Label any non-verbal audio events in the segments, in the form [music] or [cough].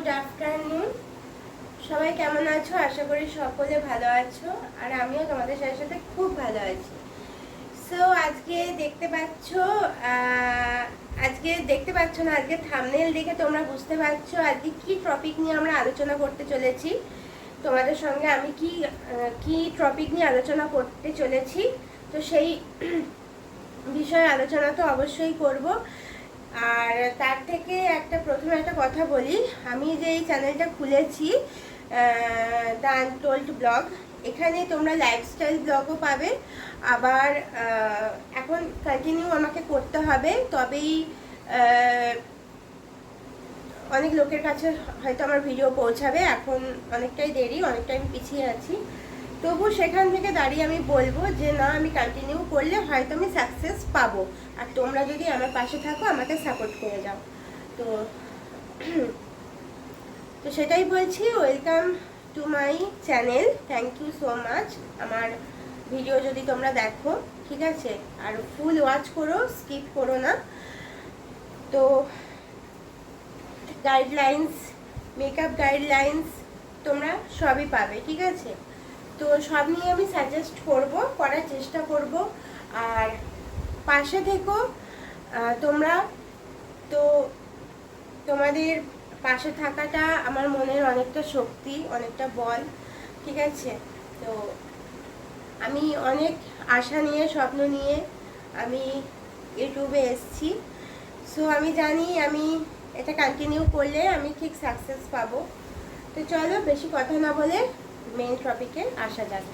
Good afternoon. সবাই কেমন আছো? আশা করি সকলে ভালো আছো, আর আমিও তোমাদের সাথে সাথে খুব ভালো আছি। সো আজকে দেখতে পাচ্ছ আজকে দেখতে পাচ্ছ না, আজকে থামনেল দেখে তোমরা বুঝতে পারছ আজকে কি টপিক নিয়ে আমরা আলোচনা করতে চলেছি। তোমাদের সঙ্গে আমি কি কি টপিক নিয়ে আলোচনা করতে চলেছি। তো সেই বিষয়ে আলোচনা তো অবশ্যই করব। আর তার থেকে একটা প্রথমে একটা কথা বলি। আমি যে এই চ্যানেলটা খুলেছি দ্য আনটোল্ড ব্লগ এখানে তোমরা লাইফস্টাইল ব্লগও পাবে। আবার এখন কন্টিনিউ আমাকে করতে হবে, তবেই অনেক লোকের কাছে হয়তো আমার ভিডিও পৌঁছাবে। এখন অনেকটাই দেরি অনেকটাই আমি পিছিয়ে আছি। তবু সেখান থেকে দাঁড়িয়ে আমি বলব যে, না, আমি কন্টিনিউ করলে হয়তো আমি সাকসেস পাবো। আর তোমরা যদি আমার পাশে থাকো, আমাকে সাপোর্ট করে যাও। তো তো সেটাই বলছি welcome to my channel thank you so much আমার ভিডিও যদি তোমরা দেখো, ঠিক আছে? আর ফুল ওয়াচ করো স্কিপ করো না। তো গাইডলাইন্স মেকআপ গাইডলাইন্স তোমরা সবই পাবে, ঠিক আছে? তো সব নিয়ে আমি সাজেস্ট করব, করার চেষ্টা করব। আর পাশে থেকো। তোমরা তো তোমাদের পাশে থাকাটা আমার মনের অনেকটা শক্তি, অনেকটা বল, ঠিক আছে? তো আমি অনেক আশা নিয়ে, স্বপ্ন নিয়ে আমি ইউটিউবে এসেছি। সো আমি জানি আমি এটা কন্টিনিউ করলে আমি ঠিক সাকসেস পাবো। তো চলো, বেশি কথা না বলে মেন টপিকে আসা যাক।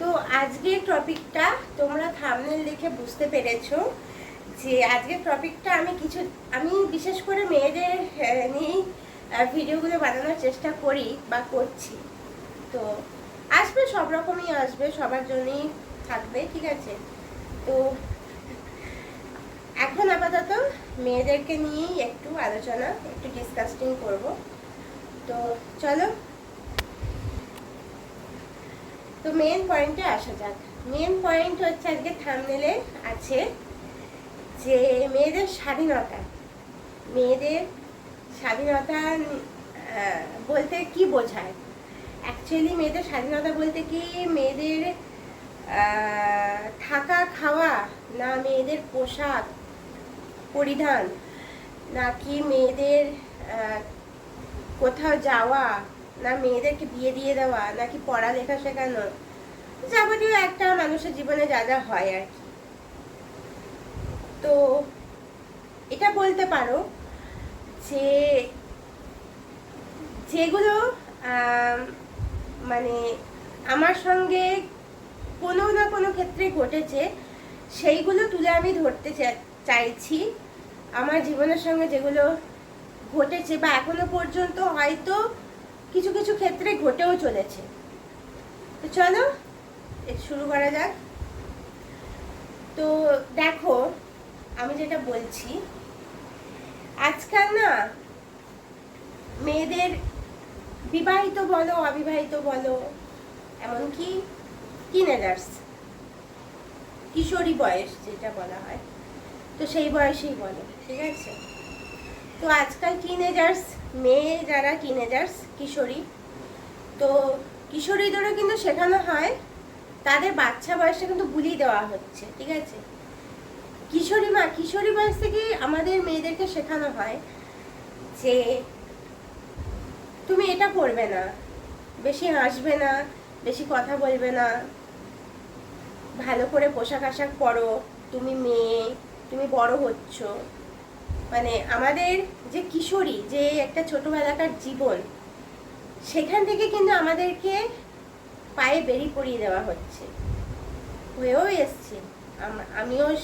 তো আজকের টপিকটা তোমরা থামনেল দেখে বুঝতে পেরেছ যে আজকের টপিকটা আমি কিছু, আমি বিশেষ করে মেয়েদের নিয়েই ভিডিওগুলো বানানোর চেষ্টা করি বা করছি। তো আসবে, সব রকমই আসবে, সবার জন্যই থাকবে, ঠিক আছে? তো এখন আপাতত মেয়েদেরকে নিয়েই একটু আলোচনা, একটু ডিসকাস্টিং করব। তো চলো তো মেন পয়েন্টে আসা যাক। মেন পয়েন্ট হচ্ছে আজকে থামনেলে আছে যে মেয়েদের স্বাধীনতা। মেয়েদের স্বাধীনতা বলতে কি বোঝায়? অ্যাকচুয়ালি মেয়েদের স্বাধীনতা বলতে কি মেয়েদের থাকা, খাওয়া, না মেয়েদের পোশাক পরিধান, নাকি মেয়েদের কোথাও যাওয়া না মেয়েদেরকে বিয়ে দিয়ে দেওয়া, নাকি পড়ালেখা শেখানো, যাবতীয় একটা মানুষের জীবনে যা যা হয় আর কি। তো এটা বলতে পারো যে যেগুলো মানে আমার সঙ্গে কোনো না কোনো ক্ষেত্রে ঘটেছে, সেইগুলো তুলে আমি ধরতে চাইছি। আমার জীবনের সঙ্গে যেগুলো ঘটেছে বা এখনও পর্যন্ত হয়তো কিছু কিছু ক্ষেত্রে ঘটেও চলেছে। তো চলো শুরু করা যাক। তো দেখো, আমি যেটা বলছি, আজকাল না মেয়েদের বিবাহিত বলো, অবিবাহিত বলো, এমনকি টিনেজার্স কিশোরী বয়স যেটা বলা হয়, তো সেই বয়সেই বলো, ঠিক আছে? তো আজকাল টিনেজার্স মেয়ে যারা টিনেজার্স কিশোরী, তো কিশোরীদেরও কিন্তু শেখানো হয়। তাদের বাচ্চা বয়সে কিন্তু বুলি দেওয়া হচ্ছে, ঠিক আছে? কিশোরী মা, কিশোরী বয়স থেকে আমাদের মেয়েদেরকে শেখানো হয় যে তুমি এটা করবে না, বেশি হাসবে না, বেশি কথা বলবে না, ভালো করে পোশাক আশাক পরো, তুমি মেয়ে, তুমি বড় হচ্ছ। মানে আমাদের যে কিশোরী, যে একটা ছোটবেলাকার জীবন, সেখান থেকে কিন্তু আমাদেরকে পায়ে বেরি পরিয়ে দেওয়া হচ্ছে। হয়েও এসছে। আম- আমিও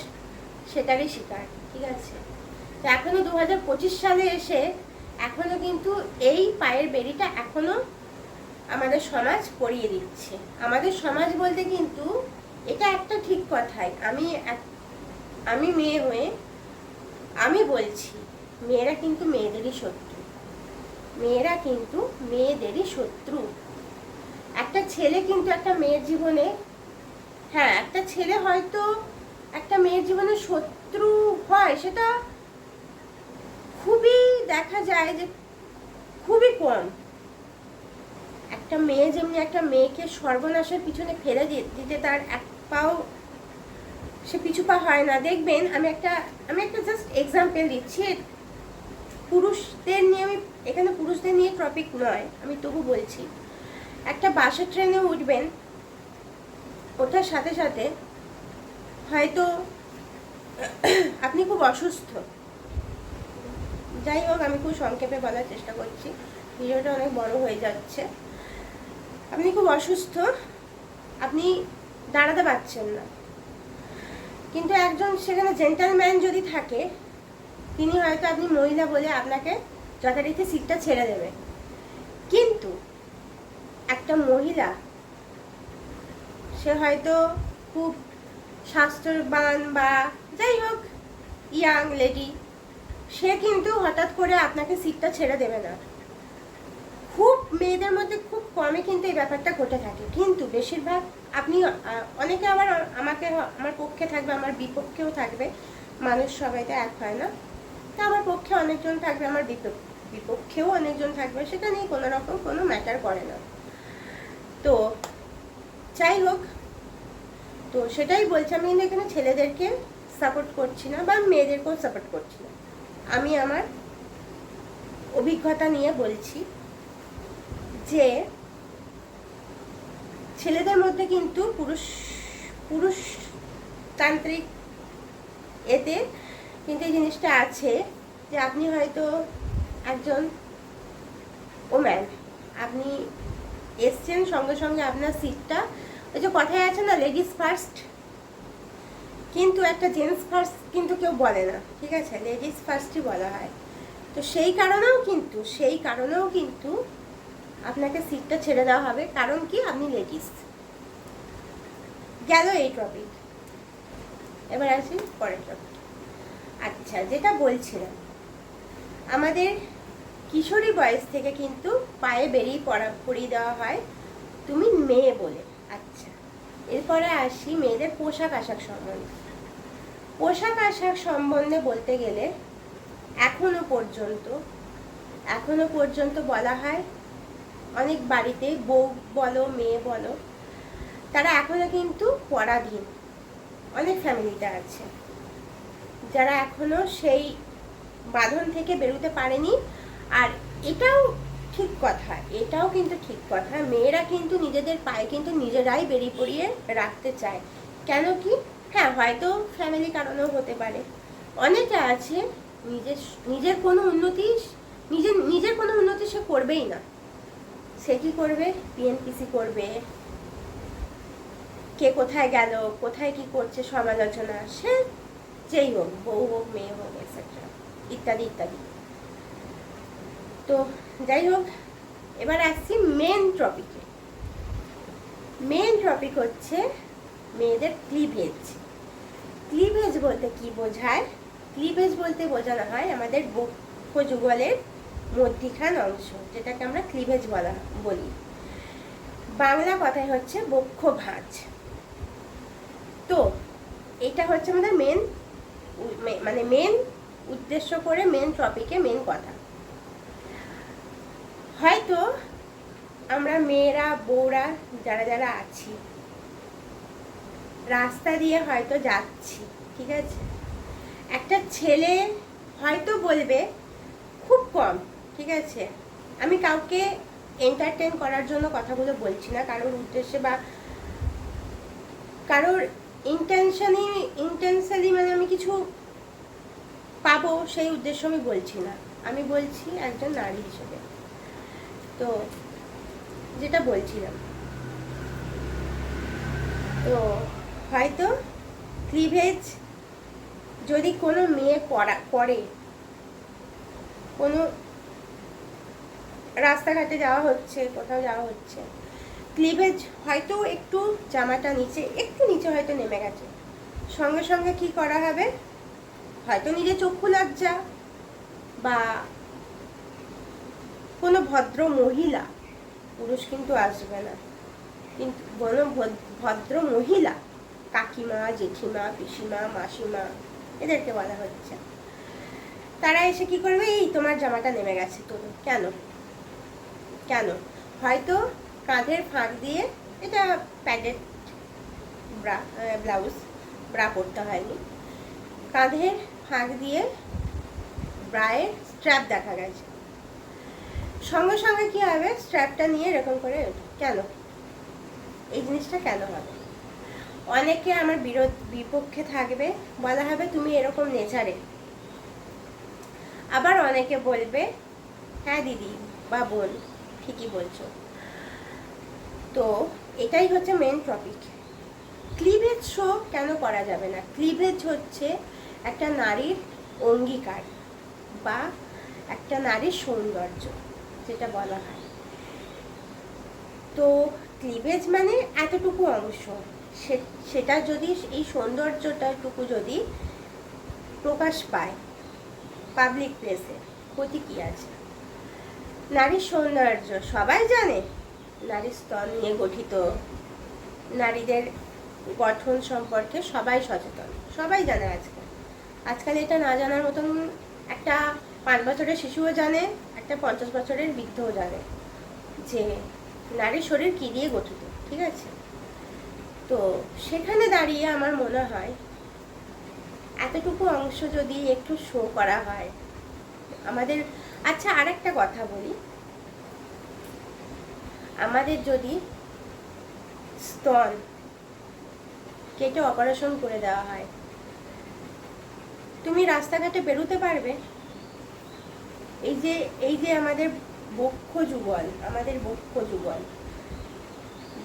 সেটারই শিকার, ঠিক আছে? তো এখনও দু সালে এসে এখনও কিন্তু এই পায়ের বেরিটা এখনও আমাদের সমাজ পরিয়ে দিচ্ছে। আমাদের সমাজ বলতে কিন্তু এটা একটা ঠিক কথাই। আমি আমি মেয়ে হয়ে আমি বলছি মেয়েরা কিন্তু মেয়েদেরই শত্রু। মেয়েরা কিন্তু মেয়েদেরই শত্রু। একটা ছেলে কিন্তু একটা মেয়ের জীবনে হ্যাঁ একটা ছেলে হয়তো একটা মেয়ের জীবনে শত্রু হয়, সেটা খুবই দেখা যায় যে খুবই কম। একটা মেয়ে যেমনি একটা মেয়েকে সর্বনাশের পিছনে ফেলে দিতে তার এক পাও সে পিছু পা হয় না। দেখবেন, আমি একটা আমি একটা জাস্ট এক্সাম্পল দিচ্ছি। পুরুষদের নিয়ে আমি, এখানে পুরুষদের নিয়ে টপিক নয়, আমি তবু বলছি। একটা বাসের ট্রেনে উঠবেন, ওঠার সাথে সাথে হয়তো আপনি খুব অসুস্থ। যাই হোক, আমি খুব সংক্ষেপে বলার চেষ্টা করছি। ভিডিওটা অনেক বড় হয়ে যাচ্ছে। আপনি খুব অসুস্থ, আপনি দাঁড়াতে পারছেন না। কিন্তু একজন সেখানে জেন্টালম্যান যদি থাকে তিনি হয়তো আপনি মহিলা বলে আপনাকে যথারীতি সিটটা ছেড়ে দেবে। কিন্তু একটা মহিলা, সে হয়তো খুব স্বাস্থ্যবান বা যাই হোক ইয়াং লেডি সে কিন্তু হঠাৎ করে আপনাকে সিটটা ছেড়ে দেবে না। খুব মেয়েদের মধ্যে খুব কমই কিন্তু এই ব্যাপারটা ঘটে থাকে। কিন্তু বেশিরভাগ আপনি অনেকে আবার আমাকে, আমার পক্ষে থাকবে, আমার বিপক্ষেও থাকবে। মানুষ সবাই তো এক হয় না। তা আমার পক্ষে অনেকজন থাকবে, আমার বিপক্ষেও অনেকজন থাকবে, সেটা নিয়ে কোনো রকম কোনো ম্যাটার করে না। তো যাই হোক, তো সেটাই বলছি, আমি কিন্তু এখানে ছেলেদেরকে সাপোর্ট করছি না বা মেয়েদেরকেও সাপোর্ট করছি না। আমি আমার অভিজ্ঞতা নিয়ে বলছি যে ছেলেদের মধ্যে কিন্তু পুরুষ, পুরুষতান্ত্রিক এতে কিন্তু এই জিনিসটা আছে যে আপনি হয়তো একজন ওম্যান আপনি এসছেন সঙ্গে সঙ্গে আপনার সিটটা ওই যে কথায় আছে না লেডিস ফার্স্ট কিন্তু একটা জেন্টস ফার্স্ট কিন্তু কেউ বলে না, ঠিক আছে? লেডিস ফার্স্টই বলা হয়। তো সেই কারণেও কিন্তু, সেই কারণেও কিন্তু আপনাকে সিটটা ছেড়ে দেওয়া হবে। কারণ কি? আপনি লেডিস গেল এই টপিক এবার আসি পরের টপিক আচ্ছা যেটা বলছিলাম, আমাদের কিশোরী বয়স থেকে কিন্তু পায়ে বেরিয়ে পড়া পরিয়ে দেওয়া হয় তুমি মেয়ে বলে। আচ্ছা এরপরে আসি মেয়েদের পোশাক আশাক সম্বন্ধে। পোশাক আশাক সম্বন্ধে বলতে গেলে এখনও পর্যন্ত এখনও পর্যন্ত বলা হয়, অনেক বাড়িতে বউ বলো, মেয়ে বলো, তারা এখনও কিন্তু পরাধীন, অনেক ফ্যামিলিতে আছে। যারা এখনও সেই বাঁধন থেকে বেরোতে পারেনি। আর এটাও ঠিক কথা, এটাও কিন্তু ঠিক কথা। মেয়েরা কিন্তু নিজেদের পায়ে কিন্তু নিজেরাই বেরিয়ে পড়িয়ে রাখতে চায়। কেন কি? হ্যাঁ হয়তো ফ্যামিলি কারণেও হতে পারে। অনেকে আছে, নিজের নিজের কোনো উন্নতি নিজের নিজের কোনো উন্নতি সে করবেই না। সে কি করবে? পিএনপিসি করবে। কে কোথায় গেল? কোথায় কি করছে সমালোচনা? সে যেই হোক বউ হোক মেয়ে হোক এটসেট্রা ইত্যাদি ইত্যাদি। তো যাই হোক, এবার আসছি মেন টপিকে মেন টপিক হচ্ছে মেয়েদের ক্লিভেজ ক্লিভেজ বলতে কি বোঝায়? ক্লিভেজ বলতে বোঝানো হয় আমাদের বক্ষ যুগলের মধ্যিখান অংশ, যেটাকে আমরা ক্লিভেজ বলা, বলি। বাংলা কথায় হচ্ছে বক্ষ ভাঁজ তো এটা হচ্ছে আমাদের মেন মানে মেন উদ্দেশ্য করে মেন টপিকে মেন কথা। হয়তো আমরা মেয়েরা, বউরা যারা যারা আছি, রাস্তা দিয়ে হয়তো যাচ্ছি, ঠিক আছে? একটা ছেলে হয়তো বলবে, খুব কম, ঠিক আছে? আমি কাউকে এন্টারটেন করার জন্য কথাগুলো বলছি না, কারোর উদ্দেশ্যে বা কারোর ইন্টেনশনই ইন্টেনশনালি মানে আমি কিছু পাবো সেই উদ্দেশ্য আমি বলছি না। আমি বলছি একজন নারী হিসেবে। তো যেটা বলছিলাম। তো হয়তো ক্লিভেজ যদি কোনো মেয়ে করা করে কোনো রাস্তাঘাটে যাওয়া হচ্ছে, কোথাও যাওয়া হচ্ছে ক্লিভেজ হয়তো একটু জামাটা নিচে, একটু নিচে হয়তো নেমে গেছে। সঙ্গে সঙ্গে কি করা হবে? হয়তো নিজে চক্ষু লজ্জা বা কোনো ভদ্র মহিলা, পুরুষ কিন্তু আসবে না। কিন্তু কোনো ভদ্র মহিলা, কাকিমা, জেঠিমা, পিসিমা, মাসিমা, এদেরকে বলা হচ্ছে। তারা এসে কি করবে? এই তোমার জামাটা নেমে গেছে তোর কেন? কেন? হয়তো কাঁধের ফাঁক দিয়ে এটা প্যাডেড ব্রা ব্লাউজ, ব্রা পরতে হয়নি। কাঁধের ফাঁক দিয়ে ব্রায়ের স্ট্র্যাপ দেখা গেছে। সঙ্গে সঙ্গে কি হবে? স্ট্র্যাপটা নিয়ে এরকম করে কেন? এই জিনিসটা কেন হবে? অনেকে আমার বিরোধ, বিপক্ষে থাকবে, বলা হবে তুমি এরকম নেচারে। আবার অনেকে বলবে হ্যাঁ দিদি বা বোন, ঠিকই বলছো। তো এটাই হচ্ছে মেন টপিক ক্লিভেজ শো কেন করা যাবে না? ক্লিভেজ হচ্ছে একটা নারীর অঙ্গীকার বা একটা নারীর সৌন্দর্য, যেটা বলা হয়। তো ক্লিভেজ মানে এতটুকু অংশ। সেটা যদি এই সৌন্দর্যটাটুকু যদি প্রকাশ পায় পাবলিক প্লেসে ক্ষতি কী আছে। নারীর সৌন্দর্য, সবাই জানে নারীর স্তন নিয়ে গঠিত নারীদের গঠন সম্পর্কে সবাই সচেতন, সবাই জানে আজকাল আজকাল এটা না জানার মতন একটা পাঁচ বছরের শিশুও জানে, একটা পঞ্চাশ বছরের বৃদ্ধও জানে যে নারীর শরীর কী দিয়ে গঠিত, ঠিক আছে? তো সেখানে দাঁড়িয়ে আমার মনে হয় এতটুকু অংশ যদি একটু শো করা হয়, আমাদের আচ্ছা আরেকটা কথা বলি। আমাদের যদি স্তন কেটে অপারেশন করে দেওয়া হয়, তুমি রাস্তাঘাটে বেরোতে পারবে। এই যে এই যে আমাদের বক্ষ যুগল, আমাদের বক্ষ যুগল,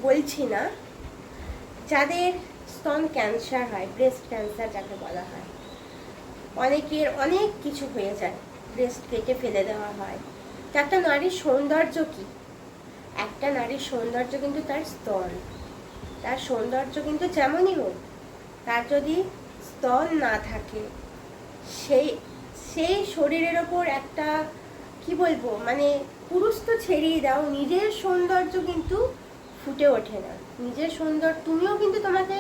বলছি না, যাদের স্তন ক্যান্সার হয় ব্রেস্ট ক্যান্সার যাকে বলা হয়, অনেকের অনেক কিছু হয়ে যায় ব্রেস্ট কেটে ফেলে দেওয়া হয়। একটা নারীর সৌন্দর্য কি? একটা নারীর সৌন্দর্য কিন্তু তার স্তন তার সৌন্দর্য কিন্তু যেমনই হোক, তার যদি স্তন না থাকে, সেই সেই শরীরের ওপর একটা, কি বলব মানে পুরুষ তো ছেড়েই দাও, নিজের সৌন্দর্য কিন্তু ফুটে ওঠে না। নিজের সৌন্দর্য, তুমিও কিন্তু তোমাকে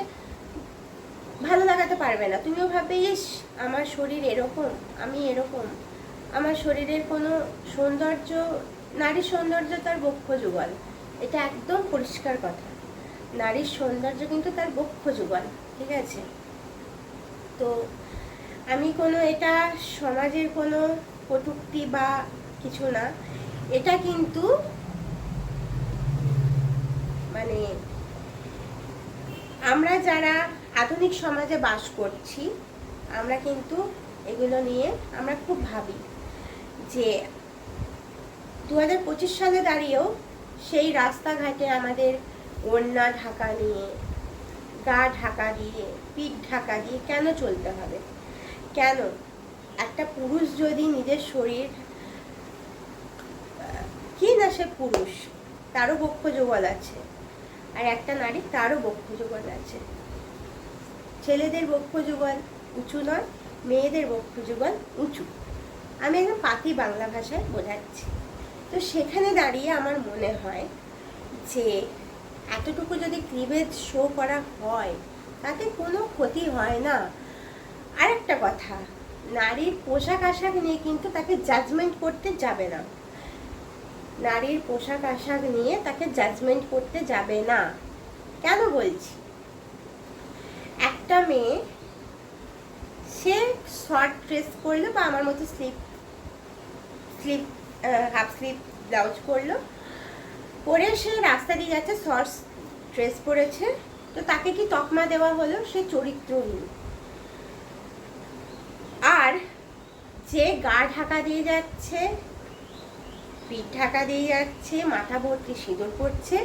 ভালো লাগাতে পারবে না। তুমিও ভাববে, ইস, আমার শরীর এরকম, আমি এরকম। আমার শরীরের কোনো সৌন্দর্য নারীর সৌন্দর্য তার বক্ষ যুগল। এটা একদম পরিষ্কার কথা। নারীর সৌন্দর্য কিন্তু তার বক্ষ যুগল, ঠিক আছে? তো আমি কোনো, এটা সমাজের কোনো কটূক্তি বা কিছু না। এটা কিন্তু মানে আমরা যারা আধুনিক সমাজে বাস করছি, আমরা কিন্তু এগুলো নিয়ে আমরা খুব ভাবি যে দু হাজার পঁচিশ সালে দাঁড়িয়েও সেই রাস্তাঘাটে আমাদের ওড়না ঢাকা নিয়ে, গা ঢাকা দিয়ে, পিঠ ঢাকা দিয়ে কেন চলতে হবে? কেন? একটা পুরুষ যদি নিজের শরীর, কি না সে পুরুষ, তারও বক্ষ যুগল আছে। আর একটা নারী তারও বক্ষ যুগল আছে। ছেলেদের বক্ষ যুগল উঁচু নয়, মেয়েদের বক্ষ যুগল উঁচু। আমি একদম পাতি বাংলা ভাষায় বোঝাচ্ছি। তো সেখানে দাঁড়িয়ে আমার মনে হয় যে এতটুকু যদি ক্লিভেজ শো করা হয়, তাতে কোনো ক্ষতি হয় না। আরেকটা কথা, নারীর পোশাক আশাক নিয়ে কিন্তু তাকে জাজমেন্ট করতে যাবে না। নারীর পোশাক আশাক নিয়ে তাকে জাজমেন্ট করতে যাবে না। কেন বলছি? একটা মেয়ে, সে শর্ট ড্রেস করল বা আমার মতো slip slip half slip blouse করল। পরে সে রাস্তা দিয়ে যাচ্ছে শর্টস ড্রেস পরেছে। তো তাকে কি তকমা দেওয়া হলো? সে চরিত্রহীন। আর যে গা ঢাকা দিয়ে যাচ্ছে, পিঠ ঢাকা দিয়ে যাচ্ছে, মাথা ভর্তি সিঁদুর পড়ছে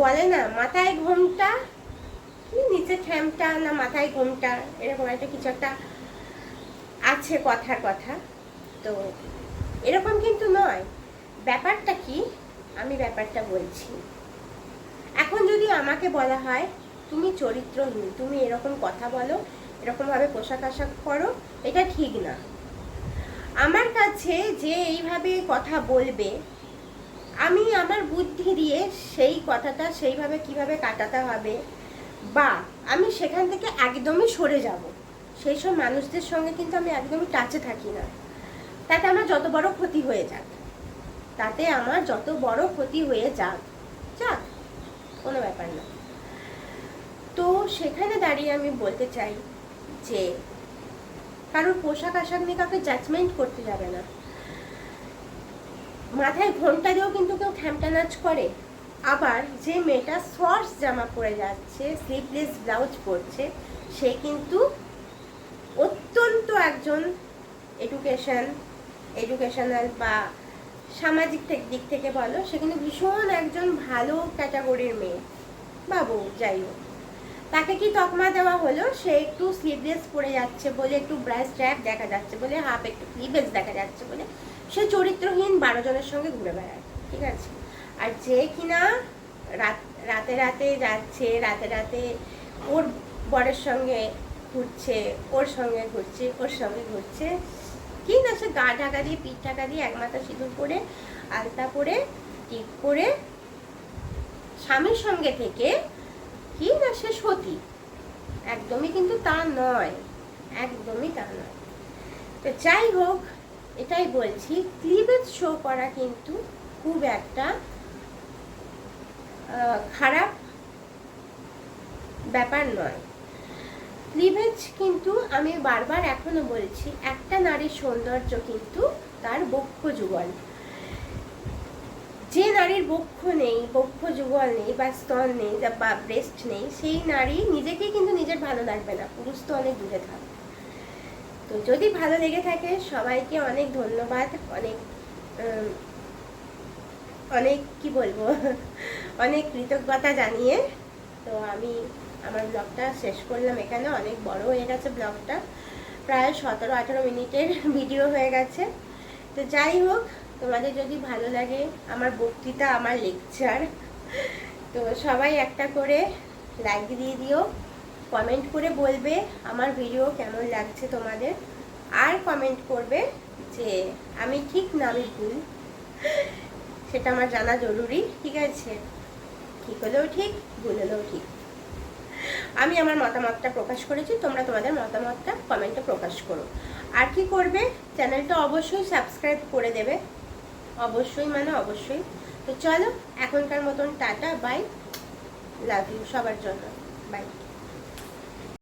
বলে না, মাথায় ঘোমটা, কি নিচে ঠ্যামটা না মাথায় ঘোমটা? এরকম একটা কিছু একটা আছে কথার কথা। তো এরকম কিন্তু নয়। ব্যাপারটা কি? আমি ব্যাপারটা বলছি। এখন যদি আমাকে বলা হয়, তুমি চরিত্রহীন, তুমি এরকম কথা বলো, এরকমভাবে পোশাক আশাক করো এটা ঠিক না। আমার কাছে যে এইভাবে কথা বলবে, আমি আমার বুদ্ধি দিয়ে সেই কথাটা সেইভাবে কীভাবে কাটাতে হবে, বা আমি সেখান থেকে একদমই সরে যাব। সেই সব মানুষদের সঙ্গে কিন্তু আমি একদমই টাচে থাকি না। তাতে আমার যত বড় ক্ষতি হয়ে যাক, তাতে আমার যত বড় ক্ষতি হয়ে যাক যাক, কোনো ব্যাপার না। তো সেখানে দাঁড়িয়ে আমি বলতে চাই যে, কারোর পোশাক আশাক নিয়ে কাউকে জাজমেন্ট করতে যাবে না। মাথায় ঘোমটা দিয়েও কিন্তু কেউ খ্যামটা নাচ করে। আবার যে মেয়েটা শর্টস জামা পরে যাচ্ছে স্লিভলেস ব্লাউজ পরছে, সে কিন্তু অত্যন্ত একজন এডুকেশন এডুকেশনাল বা সামাজিক দিক থেকে বলো সেখানে ভীষণ একজন ভালো ক্যাটাগরির মেয়ে। বাবু, যাই হোক। তাকে কি তকমা দেওয়া হলো? সে একটু স্লিভলেস পরে যাচ্ছে বলে, একটু ব্রাশ ট্র্যাপ দেখা যাচ্ছে বলে হাফ একটু স্লিভলেস দেখা যাচ্ছে বলে, সে চরিত্রহীন বারো জনের সঙ্গে ঘুরে বেড়ায়, ঠিক আছে? আর যে কিনা রাত রাতে রাতে যাচ্ছে, রাতে রাতে ওর বরের সঙ্গে ঘুরছে, ওর সঙ্গে ঘুরছে, ওর সঙ্গে ঘুরছে কি না সে গা ঢাকা দিয়ে, পিঠ ঢাকা দিয়ে এক মাথা সিঁদুর পরে, আলতা পরে, টিপ করে স্বামীর সঙ্গে থেকে কি না সে সতী। একদমই কিন্তু তা নয়, একদমই তা নয়। তো যাই হোক, এটাই বলছি ক্লিভেজ শো করা কিন্তু খুব একটা খারাপ ব্যাপার নয়। ক্লিভেজ কিন্তু আমি বারবার এখনও বলছি, একটা নারীর সৌন্দর্য কিন্তু তার বক্ষ যুগল। যে নারীর বক্ষ নেই, বক্ষ যুগল নেই বা স্তন নেই বা ব্রেস্ট নেই, সেই নারী নিজেকেই কিন্তু নিজের ভালো লাগবে না। পুরুষ তো অনেক দূরে থাকবে তো যদি ভালো লেগে থাকে, সবাইকে অনেক ধন্যবাদ, অনেক অনেক কি বলব, [laughs] অনেক কৃতজ্ঞতা জানিয়ে তো আমি আমার ব্লগটা শেষ করলাম। এখানে অনেক বড় হয়ে গেছে ব্লগটা প্রায় সতেরো, আঠেরো মিনিটের ভিডিও হয়ে গেছে। তো যাই হোক, তোমাদের যদি ভালো লাগে আমার বক্তৃতা, আমার লেকচার তো সবাই একটা করে লাইক দিয়ে দিও। কমেন্ট করে বলবে আমার ভিডিও কেমন লাগছে তোমাদের। আর কমেন্ট করবে যে আমি ঠিক না, আমি ভুল। সেটা আমার জানা জরুরি, ঠিক আছে? ঠিক হলেও ঠিক, ভুল হলেও ঠিক। আমি আমার মতামতটা প্রকাশ করেছি, তোমরা তোমাদের মতামতটা কমেন্টে প্রকাশ করো। আর কি করবে? চ্যানেলটা অবশ্যই সাবস্ক্রাইব করে দেবে। অবশ্যই মানে অবশ্যই। তো চলো, এখনকার মতন টাটা বাই লাভ ইউ সবার জন্য। বাই